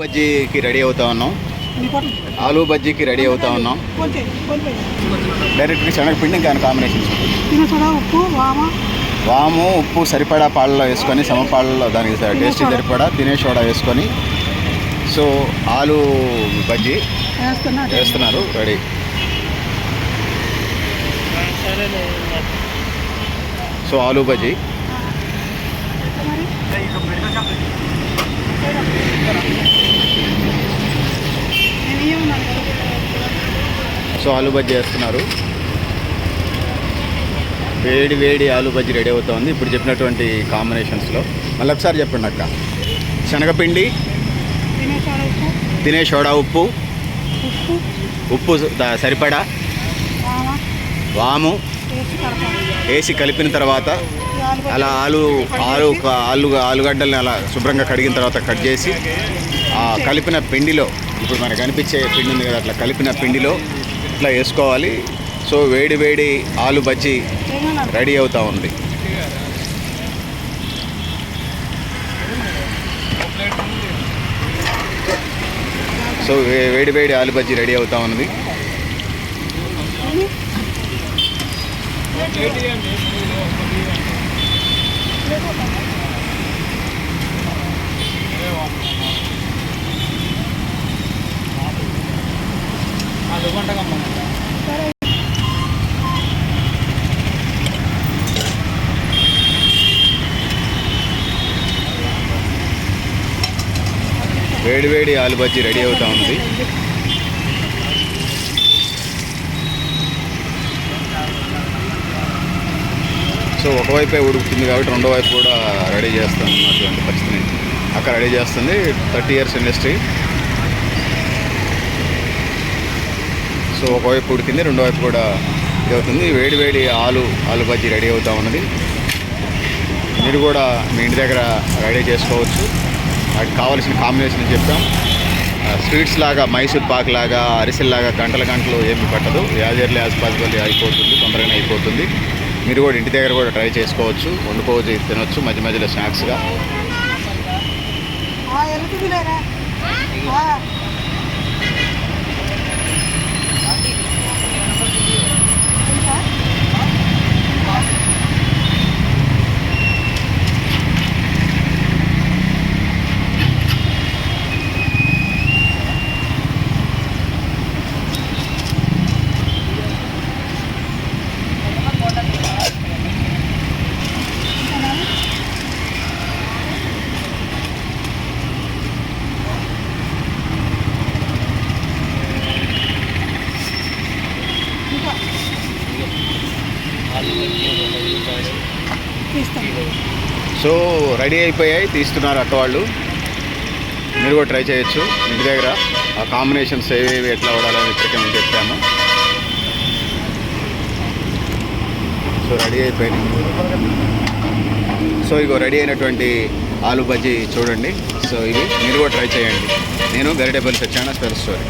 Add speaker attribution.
Speaker 1: బజ్జీకి ready అవుతా ఉన్నాం. Aloo బజ్జీకి ready అవుతా ఉన్నాం. డైరెక్ట్గా శనగపిండి ఇంకా
Speaker 2: ఉప్పు వామ?
Speaker 1: వాము ఉప్పు సరిపడా పాలలో వేసుకొని సమపాలలో దానికి టేస్ట్ సరిపడా తినే సోడా వేసుకొని సో ఆలు బజ్జీ
Speaker 2: వేస్తున్నా
Speaker 1: వేస్తున్నారు రెడీ. సో ఆలు బజ్జీ
Speaker 2: మరి నేను ఏమన్నాను కదా
Speaker 1: సో ఆలు బజ్జీ వేస్తున్నారు వేడి వేడి ఆలు బజ్జీ రెడీ అవుతుంది. ఇప్పుడు చెప్పినటువంటి కాంబినేషన్స్లో మళ్ళీ ఒకసారి చెప్పండి అక్క. శనగపిండి
Speaker 2: తినే సోడా ఉప్పు.
Speaker 1: ఉప్పు సరిపడా?
Speaker 2: వాము. వేసి
Speaker 1: కలిపిన తర్వాత అలా ఆలు ఆలు ఆలు ఆలుగడ్డల్ని అలా శుభ్రంగా కడిగిన తర్వాత కట్ చేసి కలిపిన పిండిలో ఇప్పుడు మనకు కనిపించే పిండి ఉంది కదా అట్లా కలిపిన పిండిలో ఇట్లా వేసుకోవాలి సో వేడి వేడి ఆలు బజ్జీ రెడీ అవుతూ ఉంది సో వే- వేడి వేడి ఆలు బజ్జీ రెడీ అవుతా you. వేడి వేడి ఆలు బజ్జీ రెడీ అవుతా ఉంది. సో ఒకవైపే ఉడుకుతుంది కాబట్టి రెండో వైపు కూడా రెడీ చేస్తాను అటువంటి పరిస్థితిని అక్కడ రెడీ చేస్తుంది. Thirty years industry. సో ఒకవైపు ఉడికింది రెండో వైపు కూడా ఇది అవుతుంది వేడి వేడి ఆలు ఆలు బజ్జీ రెడీ అవుతూ ఉన్నది మీరు కూడా మీ ఇంటి దగ్గర రెడీ చేసుకోవచ్చు. వాటికి కావాల్సిన కాంబినేషన్ చెప్తాం. ఆ, స్వీట్స్ లాగా మైసూర్ పాక్ లాగా అరిసెల్లాగా గంటల గంటలు ఏమి పట్టదు. యాజ్ ఎర్లీ యాజ్ పాసిబుల్ అయిపోతుంది తొందరగానే అయిపోతుంది. మీరు కూడా ఇంటి దగ్గర కూడా ట్రై చేసుకోవచ్చు. వండుకోవచ్చు తినొచ్చు మధ్య మధ్యలో స్నాక్స్గా. సో రెడీ అయిపోయాయి తీస్తున్నారు అక్క వాళ్ళు. మీరు కూడా ట్రై చేయొచ్చు ఇంటి దగ్గర. ఆ కాంబినేషన్స్ ఏవేవి ఎట్లా వాడాలని ఇప్పటికే మేము చెప్పాము. సో రెడీ అయిపోయింది. సో ఇగో రెడీ అయినటువంటి ఆలు బజ్జీ చూడండి. సో ఇవి మీరు కూడా ట్రై చేయండి. నేను గరిటేపల్లి సత్యాన స్పెల్ స్టోరీ